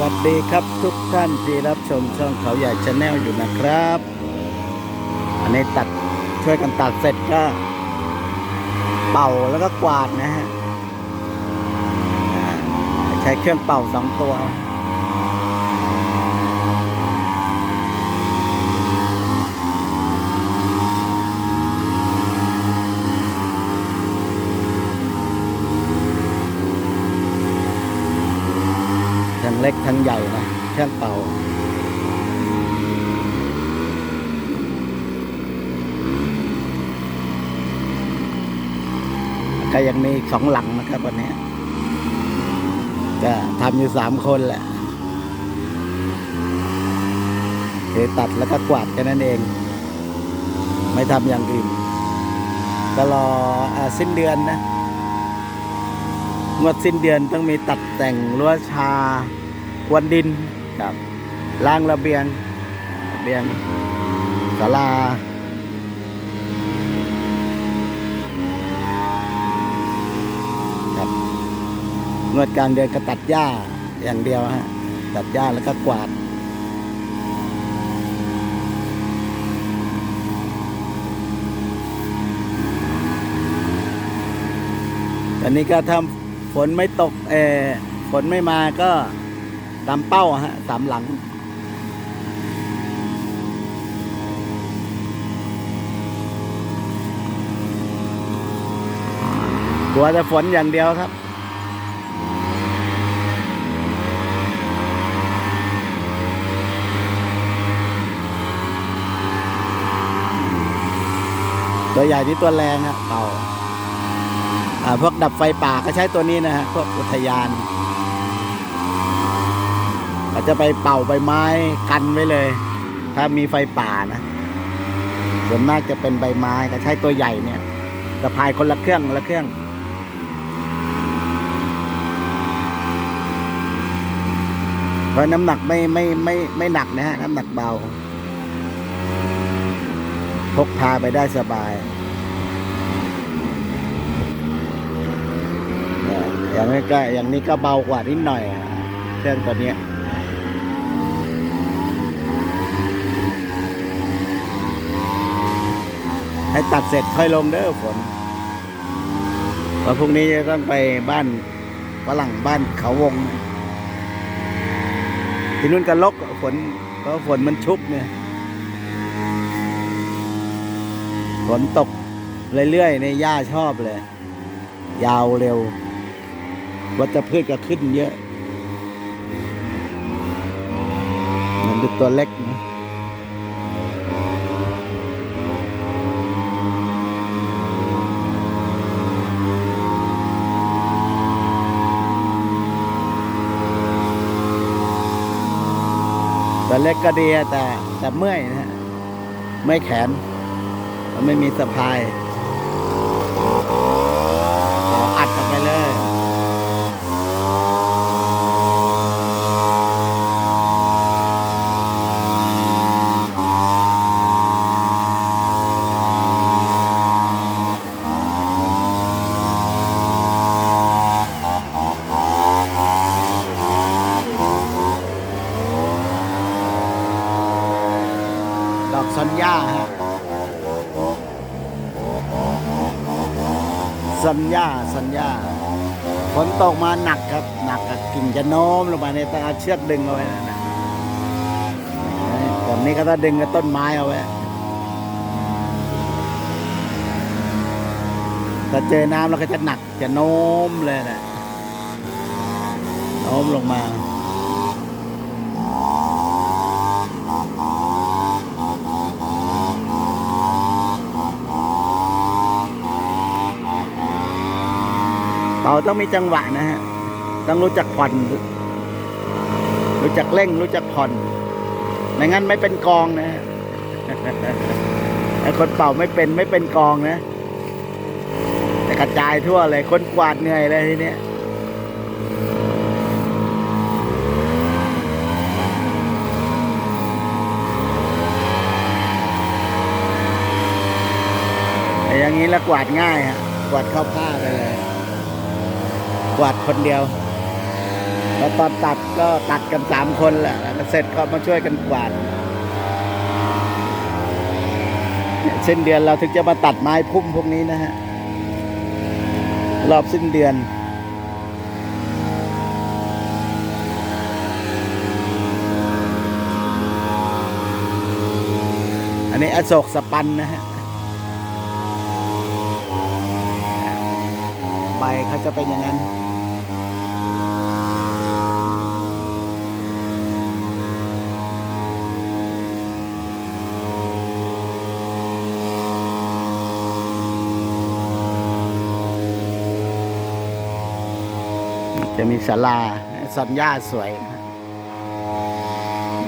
วัสดีครับทุกท่านที่รับชมช่องเขาใหญ่ชาแนลอยู่นะครับ อันนี้ตัดช่วยกันตัดเสร็จก็ เป่าแล้วก็กวาดนะฮะใช้เครื่องเป่าสองตัว ล็กทั้งใหญ่นะเครื่องเป่าก็ยังมีสองหลังนะครับวันนี้ก็ทำอยู่สามคนแหละคือตัดแล้วก็กวาดแค่นั้นเอง ไม่ทำอย่างอื่นก็รออสิ้นเดือนนะงวดสิ้นเดือนต้องมีตัดแต่งรั้วชา วันดินครับล้างระเบียงระเบียงศาลาครับงวดกลางเดือนก็ตัดหญ้าอย่างเดียวฮะตัดหญ้าแล้วก็กวาดตอนนี้ก็ถ้าฝนไม่ตกเออฝนไม่มาก็ ตามเป้าฮะสามหลัง กลัวจะฝนอย่างเดียวครับตัวใหญ่ที่ตัวแรงฮะเป่าอ่าพวกดับไฟป่าก็ใช้ตัวนี้นะฮะ พวกอุทยาน อาจจะไปเป่าใบไม้กันไว้เลย ถ้ามีไฟป่านะส่วนมากจะเป็นใบไม้ก็ใช้ตัวใหญ่เนี่ยสะพายคนละเครื่องละเครื่องเพราะน้ำหนักไม่ไม่ไม่ไม่หนักนะฮะน้ำหนักเบาพกพาไปได้สบายอย่างนี้ก็อย่างนี้ก็เบากว่านิดหน่อยเครื่องตัวนี้ ให้ตัดเสร็จค่อยลงเด้อฝนเพราะพรุ่งนี้จะต้องไปบ้านฝรั่งบ้านเขาวง ที่นู่นก็ลกฝนเพราะฝนมันชุบเนี่ยฝนตกเรื่อยๆในหญ้าชอบเลย ยาวเร็ว วัชพืชก็ขึ้นเยอะ มันเป็นตัวเล็กนะ เล็กก็ดีแต่แต่เมื่อยนะฮะไม่แขนมันไม่มีสะพายเอาอัดกันไปเลย ดอก สัญญาสัญญาฝนตกมาหนักครับ หนักอะกิ่งจะโน้มลงมาเนี่ยต้องเอาเชือกดึงเอาไว้นะนะตอนนี้ก็ต้องดึงกับต้นไม้เอาไว้ถ้าเจอน้ำแล้วก็จะหนักจะโน้มเลยนะโน้มลงมา เป่าต้องมีจังหวะนะฮะ ต้องรู้จักผ่อน รู้จักเร่ง รู้จักผ่อน ไม่งั้นไม่เป็นกองนะฮะไอ้คนเป่าไม่เป็นไม่เป็นกองนะ แต่กระจายทั่วเลย คนกวาดเหนื่อยเลยทีเนี้ยอย่างนี้แล้วกวาดง่ายฮะกวาดเข้าผ้า กวาดคนเดียวแล้วตอนตัดก็ตัดกันสามคนแหละเสร็จก็มาช่วยกันกวาดเสิ้นเดือนเราถึงจะมาตัดไม้พุ่มพวกนี้นะฮะ รอบสิ้นเดือน อันนี้อโศกสปันนะฮะใบเขาจะเป็นอย่างนั้น จะมีศาลาสัญญาสวยนะฮะ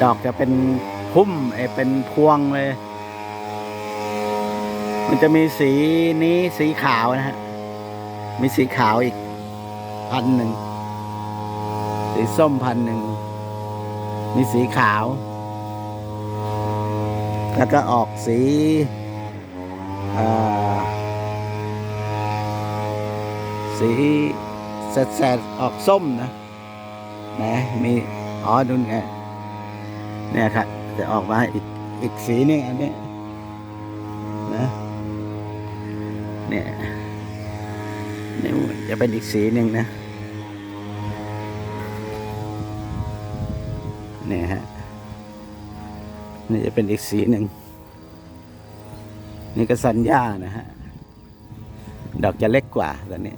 ดอกจะเป็นพุ่มเอยเป็นพวงเลย มันจะมีสีนี้สีขาวนะฮะ มีสีขาวอีกพันหนึ่ง สีส้มพันหนึ่ง มีสีขาว แล้วก็ออกสีเอ่อสี แสดๆออกส้มนะนะมีอ๋อดูไงเนี่ยครับจะออกมาอีกอีกสีนึงอันนี้นะเนี่ยนี่จะเป็นอีกสีหนึ่งนะเนี่ยฮะนี่จะเป็นอีกสีหนึ่งนี่ก็สัญญานะฮะ ดอกจะเล็กกว่าตอนนี้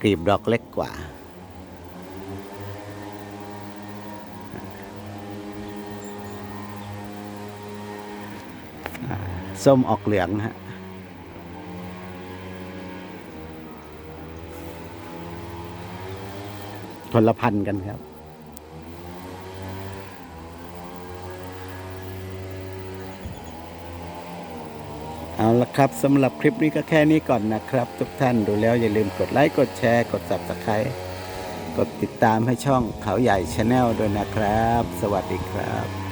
กลีบดอกเล็กกว่า ส้มออกเหลืองนะฮะคนละพันกันครับ เอาละครับสำหรับคลิปนี้ก็แค่นี้ก่อนนะครับ ทุกท่านดูแล้วอย่าลืมกดไลค์กดแชร์กด subscribe กดติดตามให้ช่องเขาใหญ่ชาแนลด้วยนะครับ สวัสดีครับ